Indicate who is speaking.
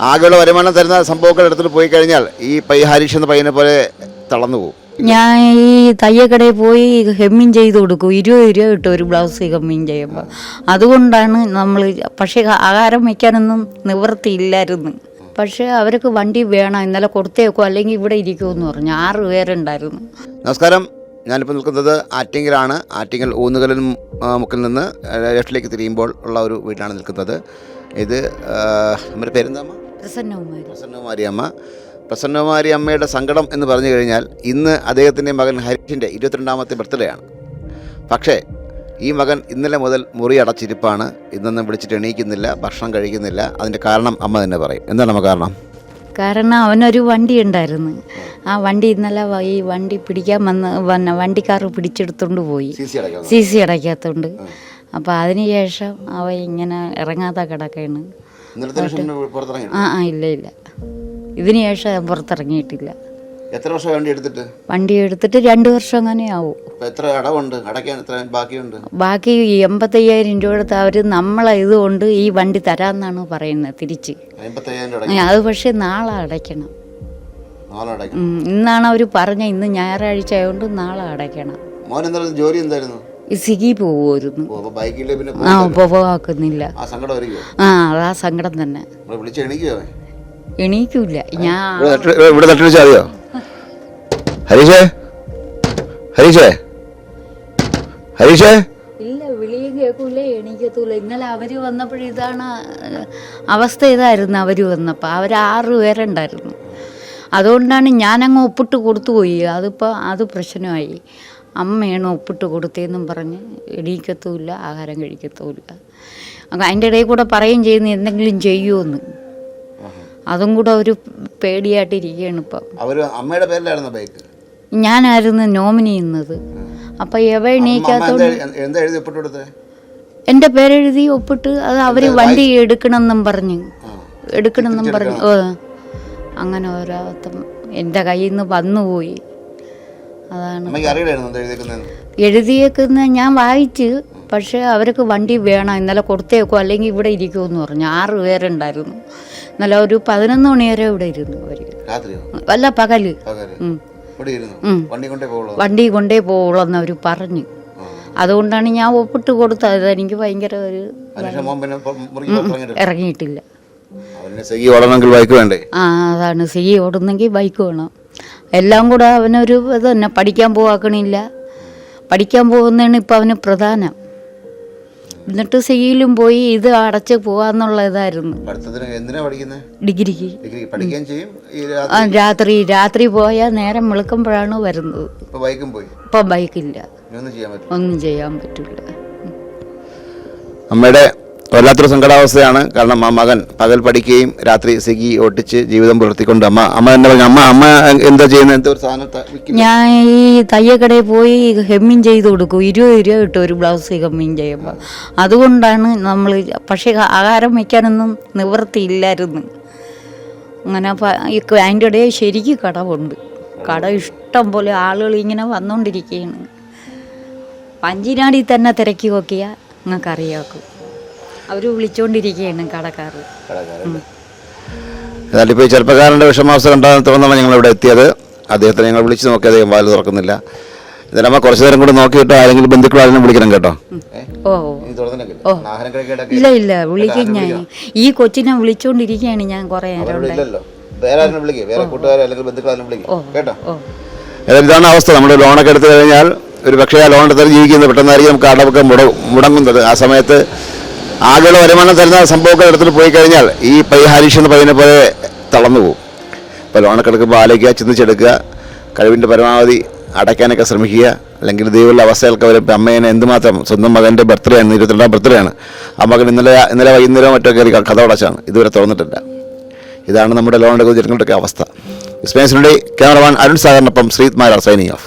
Speaker 1: ആകെയുള്ള വരുമാനം തരുന്ന സംഭവങ്ങൾ എടുത്തിട്ട് പോയി കഴിഞ്ഞാൽ ഈ പൈ ഹരീഷ് എന്ന പയ്യനെ പോലെ തളർന്നു പോകും.
Speaker 2: ഞാൻ ഈ തയ്യക്കടയിൽ പോയി ഹെമ്മിങ് ചെയ്ത് കൊടുക്കും. ഇരുപത് രൂപ കിട്ടും ഒരു ബ്ലൗസ് ഹെമ്മിങ് ചെയ്യുമ്പോൾ അതുകൊണ്ടാണ് നമ്മൾ പക്ഷേ ആഹാരം വയ്ക്കാനൊന്നും നിവൃത്തിയില്ലായിരുന്നു. പക്ഷേ അവർക്ക് വണ്ടി വേണം ഇന്നലെ കൊടുത്തേക്കോ അല്ലെങ്കിൽ ഇവിടെ ഇരിക്കുമെന്ന് പറഞ്ഞു. ആറ് പേരുണ്ടായിരുന്നു.
Speaker 1: നമസ്കാരം. ഞാനിപ്പോൾ നിൽക്കുന്നത് ആറ്റിങ്ങലാണ്. ആറ്റിങ്ങൽ ഊന്നുകലിൽ മുക്കിൽ നിന്ന് ലെഫ്റ്റിലേക്ക് തിരിയുമ്പോൾ ഉള്ള ഒരു വീട്ടിലാണ് നിൽക്കുന്നത്. ഇത് നമ്മുടെ പേരെന്താ
Speaker 2: പ്രസന്നകുമാരി
Speaker 1: പ്രസന്നകുമാരി അമ്മ പ്രസന്നകുമാരി അമ്മയുടെ സങ്കടം എന്ന് പറഞ്ഞു കഴിഞ്ഞാൽ ഇന്ന് അദ്ദേഹത്തിന്റെ മകൻ ഹരീഷിന്റെ ഇരുപത്തിരണ്ടാമത്തെ ബർത്ത്ഡേ ആണ്. പക്ഷേ ഈ മകൻ ഇന്നലെ മുതൽ മുറി അടച്ചിരിപ്പാണ്. ഇന്നൊന്നും വിളിച്ചിട്ട് എണീക്കുന്നില്ല ഭക്ഷണം കഴിക്കുന്നില്ല. അതിന്റെ കാരണം അമ്മ തന്നെ പറയും. എന്താണ് അമ്മ കാരണം?
Speaker 2: കാരണം അവനൊരു വണ്ടി ഉണ്ടായിരുന്നു. ആ വണ്ടി ഇന്നലെ ഈ വണ്ടി പിടിക്കാൻ വന്ന് വന്ന വണ്ടിക്കാർ പിടിച്ചെടുത്തോണ്ട് പോയി.
Speaker 1: സി സി അടയ്ക്കാം
Speaker 2: സി സി അടയ്ക്കാത്തോണ്ട്. അപ്പോൾ അതിന് ശേഷം അവ ഇങ്ങനെ ഇറങ്ങാതെ കിടക്കുകയാണ് ആ ആ ഇല്ല ഇല്ല. ഇതിന് ശേഷം ഞാൻ പുറത്തിറങ്ങിയിട്ടില്ല.
Speaker 1: എത്ര വർഷം വണ്ടി എടുത്തിട്ട്?
Speaker 2: വണ്ടി എടുത്തിട്ട് രണ്ട് വർഷം അങ്ങനെ ആവും.
Speaker 1: ബാക്കി എത്ര അടവുണ്ട്? അടയ്ക്കാൻ എത്ര ബാക്കിയുണ്ട്?
Speaker 2: ബാക്കി എൺപത്തയ്യായിരം രൂപ എടുത്ത് അവർ നമ്മളെ ഇതുകൊണ്ട് ഈ വണ്ടി തരാമെന്നാണ് പറയുന്നത് തിരിച്ച്. അത് പക്ഷേ നാളെ അടയ്ക്കണം. ഇന്നാണ് അവർ പറഞ്ഞ ഇന്ന് ഞായറാഴ്ച ആയതുകൊണ്ട് നാളെ അടയ്ക്കണം.
Speaker 1: മോൻ ജോലി എന്തായിരുന്നു?
Speaker 2: സിഗി പോവുമായിരുന്നു. ആ ഉപവാക്കുന്നില്ല
Speaker 1: ആ
Speaker 2: അതാ സങ്കടം തന്നെ. എണീക്കൂല ഞാൻ
Speaker 1: ഇവിടെ തട്ടിടിച്ചാൽ മതിയോ? ഹരീഷേ? ഹരീഷേ? ഹരീഷേ?
Speaker 2: ഇല്ല വിളിയും കേൾക്കൂല എണീക്കത്തൂല. ഇന്നലെ അവർ വന്നപ്പോൾ ഇതാണ് അവസ്ഥ ഇതായിരുന്നു അവർ വന്നപ്പോൾ അവർ ആറ് പേരുണ്ടായിരുന്നു അതുകൊണ്ടാണ് ഞാനങ്ങ് ഒപ്പിട്ട് കൊടുത്തു പോയി. അതിപ്പോൾ അത് പ്രശ്നമായി. അമ്മയാണ് ഒപ്പിട്ട് കൊടുത്തതെന്നും പറഞ്ഞ് എണീക്കത്തുമില്ല ആഹാരം കഴിക്കത്തുമില്ല. അതിന്റെ ഇടയിൽ കൂടെ പറയുകയും ചെയ്യുന്നു എന്തെങ്കിലും ചെയ്യുമെന്ന് അതും കൂടെ ഒരു പേടിയായിട്ടിരിക്കുകയാണ് ഇപ്പം.
Speaker 1: അവർ അമ്മയുടെ പേരിലായിരുന്നു ബൈക്ക്?
Speaker 2: ഞാനായിരുന്നു നോമിനി ചെയ്യുന്നത് അപ്പം എവ എണീക്കാത്തോണ്ട് എന്റെ പേരെഴുതി ഒപ്പിട്ട് അത് അവർ വണ്ടി എടുക്കണമെന്നും പറഞ്ഞ്. എടുക്കണമെന്നും പറഞ്ഞു. അങ്ങനെ ഓരോ എന്റെ കയ്യിൽ നിന്ന് വന്നുപോയി. അതാണ്. എഴുതിയേക്കുന്ന ഞാൻ വായിച്ച് പക്ഷേ അവർക്ക് വണ്ടി വേണം ഇന്നലെ കൊടുത്തേക്കോ അല്ലെങ്കിൽ ഇവിടെ ഇരിക്കുമെന്ന് പറഞ്ഞു. ആറ് പേരുണ്ടായിരുന്നു. ഇന്നലെ ഒരു പതിനൊന്ന് മണി വരെ ഇവിടെ ഇരുന്നു അവർ അല്ല പകൽ.
Speaker 1: വണ്ടി കൊണ്ടേ
Speaker 2: പോവുള്ളൂ? അവർ പറഞ്ഞു. അതുകൊണ്ടാണ് ഞാൻ ഒപ്പിട്ട് കൊടുത്തത്. എനിക്ക് ഭയങ്കര ഒരു ഇറങ്ങിയിട്ടില്ല. ആ അതാണ്. സി ഓടുന്നെങ്കിൽ ബൈക്ക് വേണം. എല്ലാം കൂടെ അവനൊരു ഇത് തന്നെ. പഠിക്കാൻ പോവാക്കണില്ല. പഠിക്കാൻ പോകുന്നതാണ് ഇപ്പം അവന് പ്രധാനം. എന്നിട്ട് സിയിലും പോയി ഇത് അടച്ച് പോവാന്നുള്ള ഇതായിരുന്നു ഡിഗ്രിക്ക്.
Speaker 1: ഡിഗ്രി പഠിക്കുകയും ചെയ്യും. ഈ രാ-
Speaker 2: രാത്രി? രാത്രി പോയാൽ നേരം വെളുക്കുമ്പോഴാണ് വരുന്നത്.
Speaker 1: ഇപ്പൊ ബൈക്കും പോയി?
Speaker 2: ഇപ്പം ബൈക്കില്ല.
Speaker 1: ഒന്നും ചെയ്യാൻ
Speaker 2: പറ്റില്ല.
Speaker 1: അമ്മയുടെ വല്ലാത്തൊരു സങ്കടാവസ്ഥയാണ്. കാരണം ആ മകൻ പകൽ പഠിക്കുകയും രാത്രി സിഗി ഓട്ടിച്ച് ജീവിതം പുലർത്തിക്കൊണ്ട് അമ്മ അമ്മ എന്നെ പറഞ്ഞു? അമ്മ അമ്മ എന്താ ചെയ്യുന്നത് എന്തോ ഒരു സാധനം
Speaker 2: ഞാൻ ഈ തയ്യക്കടയിൽ പോയി ഹെമ്മിങ് ചെയ്ത് കൊടുക്കും. ഇരുപത് രൂപ കിട്ടും ഒരു ബ്ലൗസ് ഹെമ്മിങ് ചെയ്യുമ്പോൾ അതുകൊണ്ടാണ് നമ്മൾ പക്ഷേ ആഹാരം വയ്ക്കാനൊന്നും നിവൃത്തിയില്ലായിരുന്നു. അങ്ങനെ അതിന്റെ ഇടയിൽ ശരിക്കും കടവുണ്ട്. കട ഇഷ്ടം പോലെ ആളുകൾ ഇങ്ങനെ വന്നുകൊണ്ടിരിക്കുകയാണ് പഞ്ചിനാടി തന്നെ തിരക്കി നോക്കിയാൽ നിങ്ങൾക്ക് അറിയാക്കും അവർ വിളിച്ചുകൊണ്ടിരിക്കുകയാണ് കടക്കാർ
Speaker 1: എന്നാലും ഇപ്പോൾ ചെറുപ്പക്കാരന്റെ വിഷമാവസ്ഥ കണ്ടാൽ തോന്നുന്നു ഞങ്ങൾ ഇവിടെ എത്തിയത്. അദ്ദേഹത്തെ ഞങ്ങൾ വിളിച്ച് നോക്കി അദ്ദേഹം വാൽ തുറക്കുന്നില്ല. ഇതിനമ്മ കുറച്ചു നേരം കൂടെ നോക്കിയിട്ട് ആരെങ്കിലും ബന്ധുക്കൾ ആരെങ്കിലും വിളിക്കണം കേട്ടോ.
Speaker 2: ഇല്ല? ഇല്ല വിളിക്കും ഞാൻ. ഈ കൊച്ചിനെ വിളിച്ചുകൊണ്ടിരിക്കുകയാണ് ഞാൻ കുറേ
Speaker 1: ഇതാണ് അവസ്ഥ. നമ്മൾ ലോണൊക്കെ എടുത്തു കഴിഞ്ഞാൽ ഒരു പക്ഷേ ആ ലോൺ എടുത്താൽ ജീവിക്കുന്നത് പെട്ടെന്നായിരിക്കും നമുക്ക് അടവൊക്കെ മുട മുടങ്ങുന്നത്. ആ സമയത്ത് ആകെയുള്ള വരുമാനം തരുന്ന സംഭവമൊക്കെ ഇടത്തിൽ പോയി കഴിഞ്ഞാൽ ഈ പൈ ഹരീഷ് എന്ന് പറയുന്ന പോലെ തളർന്നു പോകും. ഇപ്പോൾ ലോണൊക്കെടുക്കുമ്പോൾ ആലോചിക്കുക ചിന്തിച്ചെടുക്കുക കഴിവിന്റെ പരമാവധി അടയ്ക്കാനൊക്കെ ശ്രമിക്കുക. അല്ലെങ്കിൽ ദൈവമുള്ള അവസ്ഥകൾക്ക് അവർ അമ്മേനെ എന്തുമാത്രം സ്വന്തം മകന്റെ ബർത്ത്ഡേ ആണ് ഇരുപത്തിരണ്ടാം ബർത്ത്ഡേ ആണ്. ആ മകൻ ഇന്നലെ ഇന്നലെ വൈകുന്നേരം മറ്റോ കയറി കഥ അടച്ചാണ് ഇതുവരെ തുറന്നിട്ടില്ല. ഇതാണ് നമ്മുടെ ലോൺ ജനങ്ങളുടെയൊക്കെ അവസ്ഥ. വിസ്മയസിനുടെ ക്യാമറമാൻ അരുൺ സാഗറിനൊപ്പം ശ്രീത് മാരാർ സൈനിങ് ഓഫ്.